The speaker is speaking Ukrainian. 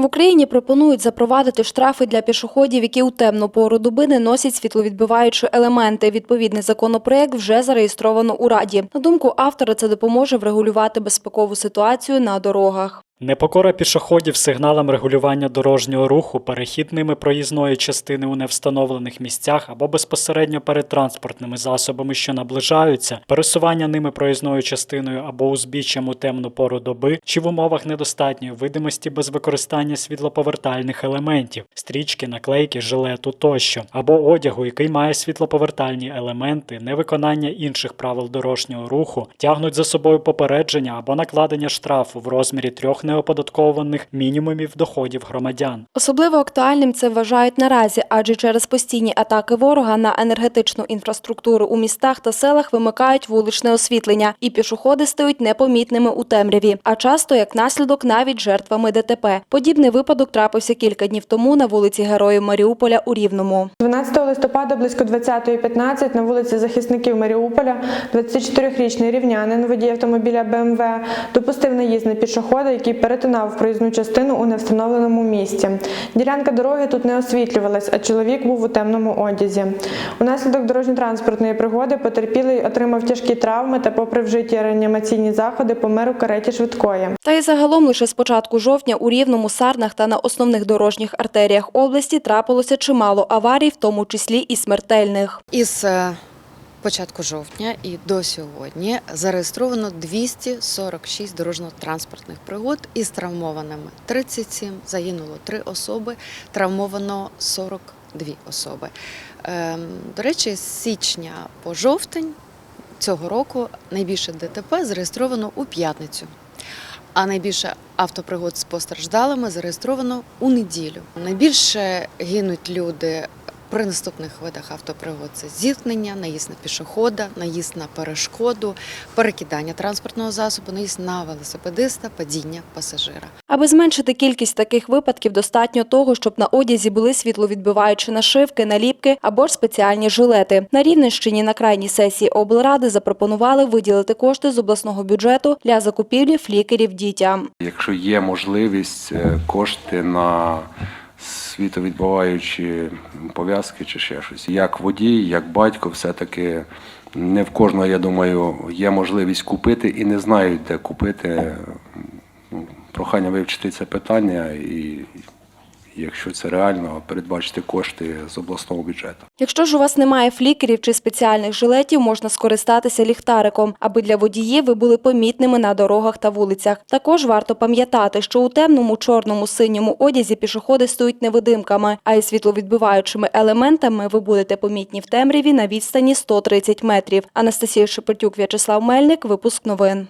В Україні пропонують запровадити штрафи для пішоходів, які у темну пору доби не носять світловідбиваючі елементи. Відповідний законопроект вже зареєстровано у Раді. На думку автора, це допоможе врегулювати безпекову ситуацію на дорогах. Непокора пішоходів сигналам регулювання дорожнього руху, перехід ними проїзної частини у невстановлених місцях або безпосередньо перед транспортними засобами, що наближаються, пересування ними проїзною частиною або узбіччям у темну пору доби, чи в умовах недостатньої видимості без використання світлоповертальних елементів, стрічки, наклейки, жилету тощо, або одягу, який має світлоповертальні елементи, невиконання інших правил дорожнього руху, тягнуть за собою попередження або накладення штрафу в розмірі трьох неоподаткованих мінімумів доходів громадян. Особливо актуальним це вважають наразі, адже через постійні атаки ворога на енергетичну інфраструктуру у містах та селах вимикають вуличне освітлення, і пішоходи стають непомітними у темряві, а часто як наслідок навіть жертвами ДТП. Подібний випадок трапився кілька днів тому на вулиці Героїв Маріуполя у Рівному. 12 листопада близько 20.15 на вулиці захисників Маріуполя 24-річний рівнянин, водій автомобіля БМВ, допустив наїзд на пішохода, який перетинав проїзну частину у невстановленому місці. Ділянка дороги тут не освітлювалась, а чоловік був у темному одязі. Унаслідок дорожньо-транспортної пригоди потерпілий отримав тяжкі травми та, попри вжиті реанімаційні заходи, помер у кареті швидкої. Та й загалом лише з початку жовтня у Рівному, Сарнах та на основних дорожніх артеріях області трапилося чимало аварій, в тому числі і смертельних. Із е, початку жовтня і до сьогодні зареєстровано 246 дорожньо-транспортних пригод із травмованими 37, загинуло 3 особи, травмовано 42 особи. Ем, До речі, з січня по жовтень цього року найбільше ДТП зареєстровано у п'ятницю. А найбільше автопригод з постраждалими зареєстровано у неділю. Найбільше гинуть люди при наступних видах автопригод це зіткнення, наїзд на пішохода, наїзд на перешкоду, перекидання транспортного засобу, наїзд на велосипедиста, падіння пасажира. Аби зменшити кількість таких випадків, достатньо того, щоб на одязі були світловідбиваючі нашивки, наліпки або ж спеціальні жилети. На Рівненщині на крайній сесії облради запропонували виділити кошти з обласного бюджету для закупівлі флікерів дітям. Якщо є можливість е, кошти на світовідбиваючі пов'язки чи ще щось. Як водій, як батько, все-таки не в кожного, я думаю, є можливість купити і не знають, де купити. Ну, Прохання вивчити це питання і, якщо це реально, передбачити кошти з обласного бюджету. Якщо ж у вас немає флікерів чи спеціальних жилетів, можна скористатися ліхтариком, аби для водіїв ви були помітними на дорогах та вулицях. Також варто пам'ятати, що у темному, чорному, синьому одязі пішоходи стають невидимками, а із світловідбиваючими елементами ви будете помітні в темряві на відстані 130 метрів. Анастасія Шепетюк, В'ячеслав Мельник, випуск новин.